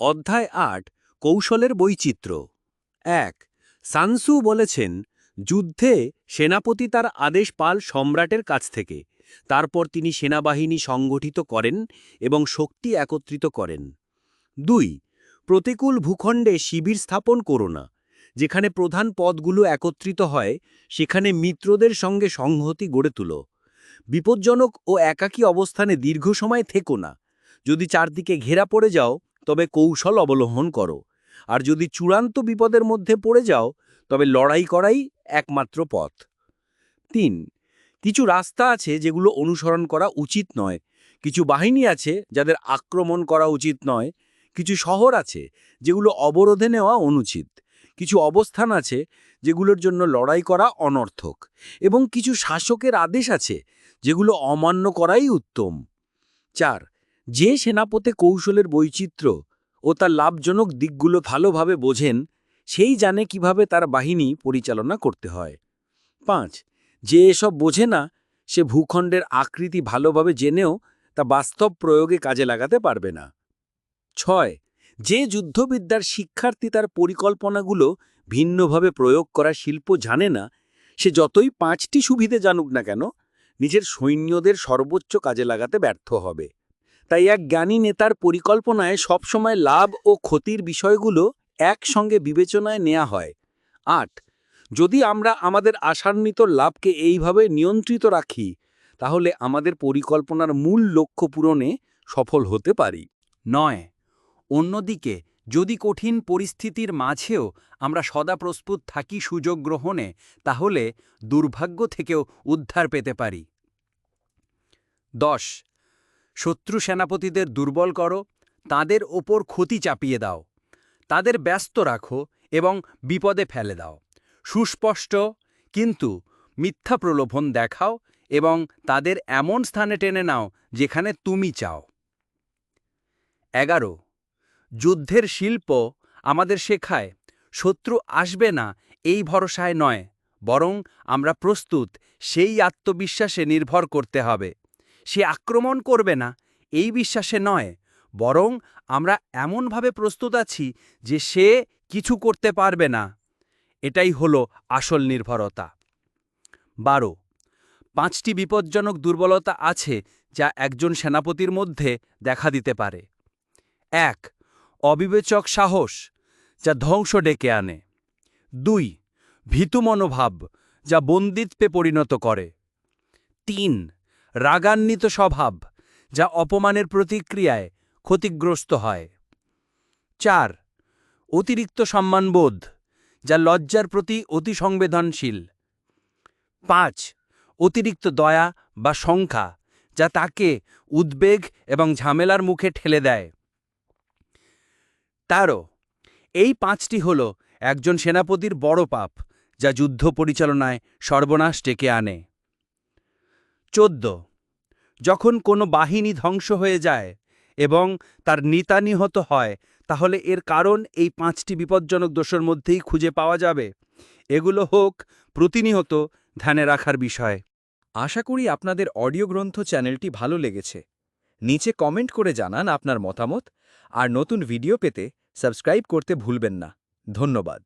অধ্যায় আট, কৌশলের বৈচিত্র্য। এক, সানসু বলেছেন, যুদ্ধে সেনাপতি তার আদেশ পাল সম্রাটের কাছ থেকে। তারপর তিনি সেনাবাহিনী সংগঠিত করেন এবং শক্তি একত্রিত করেন। দুই, প্রতিকূল ভূখণ্ডে শিবির স্থাপন করো না, যেখানে প্রধান পদগুলো একত্রিত হয়, সেখানে মিত্রদের সঙ্গে সংহতি গড়ে তুলো। বিপজ্জনক ও একাকী অবস্থানে দীর্ঘ সময় থেকো না। যদি চারদিকে ঘেরা পড়ে যাও তবে কৌশল অবলম্বন করো। আর যদি চূড়ান্ত বিপদের মধ্যে পড়ে যাও, তবে লড়াই করাই একমাত্র পথ। তিন, কিছু রাস্তা আছে যেগুলো অনুসরণ করা উচিত নয়। কিছু বাহিনী আছে যাদের আক্রমণ করা উচিত নয়। কিছু শহর আছে যেগুলো অবরোধে নেওয়া অনুচিত। কিছু অবস্থান আছে যেগুলোর জন্য লড়াই করা অনর্থক। এবং কিছু শাসকের আদেশ আছে যেগুলো অমান্য করাই উত্তম। চার যে সেনাপতি কৌশলের বৈচিত্র্য ও তার লাভজনক দিকগুলো ভালোভাবে বোঝেন, সেই জানে কীভাবে তার বাহিনী পরিচালনা করতে হয়। পাঁচ, যে এসব বোঝে না, সে ভূখণ্ডের আকৃতি ভালোভাবে জেনেও তা বাস্তব প্রয়োগে কাজে লাগাতে পারবে না। ছয়, যে যুদ্ধবিদ্যার শিক্ষার্থী তার পরিকল্পনাগুলো ভিন্নভাবে প্রয়োগ করা শিল্প জানে না, সে যতই পাঁচটি সুবিধে জানুক না কেন, নিজের সৈন্যদের সর্বোচ্চ কাজে লাগাতে ব্যর্থ হবে। তাই এক জ্ঞানী নেতার পরিকল্পনায় সবসময় লাভ ও ক্ষতির বিষয়গুলো একসঙ্গে বিবেচনায় নেওয়া হয়। আট, যদি আমরা আমাদের আশান্বিত লাভকে এইভাবে নিয়ন্ত্রিত রাখি, তাহলে আমাদের পরিকল্পনার মূল লক্ষ্য পূরণে সফল হতে পারি। নয়, অন্যদিকে যদি কঠিন পরিস্থিতির মাঝেও আমরা সদা প্রস্তুত থাকি সুযোগ গ্রহণে, তাহলে দুর্ভাগ্য থেকেও উদ্ধার পেতে পারি। দশ শত্রু সেনাপতিদের দুর্বল করো, তাদের ওপর ক্ষতি চাপিয়ে দাও, তাদের ব্যস্ত রাখো এবং বিপদে ফেলে দাও। সুস্পষ্ট, কিন্তু মিথ্যা প্রলোভন দেখাও এবং তাদের এমন স্থানে টেনে নাও যেখানে তুমি চাও। এগারো, যুদ্ধের শিল্প আমাদের শেখায়, শত্রু আসবে না এই ভরসায় নয়, বরং আমরা প্রস্তুত, সেই আত্মবিশ্বাসে নির্ভর করতে হবে। সে আক্রমণ করবে না, এই বিশ্বাসে নয়, বরং আমরা এমনভাবে প্রস্তুত আছি যে সে কিছু করতে পারবে না। এটাই হলো আসল নির্ভরতা। বারো, পাঁচটি বিপজ্জনক দুর্বলতা আছে যা একজন সেনাপতির মধ্যে দেখা দিতে পারে। এক, অবিবেচক সাহস, যা ধ্বংস ডেকে আনে। দুই, ভীতু মনোভাব, যা বন্দিত্বে পরিণত করে। তিন রাগান্বিত স্বভাব, যা অপমানের প্রতিক্রিয়ায় ক্ষতিগ্রস্ত হয়। চার, অতিরিক্ত সম্মানবোধ, যা লজ্জার প্রতি অতি সংবেদনশীল। পাঁচ, অতিরিক্ত দয়া বা সংখ্যা, যা তাকে উদ্বেগ এবং ঝামেলার মুখে ঠেলে দেয়। তেরো, এই পাঁচটি হল একজন সেনাপতির বড় পাপ, যা যুদ্ধ পরিচালনায় সর্বনাশ ডেকে আনে। চোদ্দ। যখন কোনো বাহিনী ধ্বংস হয়ে যায় এবং তার নেতা নিহত হয়, তাহলে এর কারণ এই পাঁচটি বিপজ্জনক দোষের মধ্যেই খুঁজে পাওয়া যাবে। এগুলো হোক প্রতিনিয়ত ধ্যানে রাখার বিষয়। আশা করি আপনাদের অডিও গ্রন্থ চ্যানেলটি ভালো লেগেছে। নিচে কমেন্ট করে জানান আপনার মতামত, আর নতুন ভিডিও পেতে সাবস্ক্রাইব করতে ভুলবেন না। ধন্যবাদ।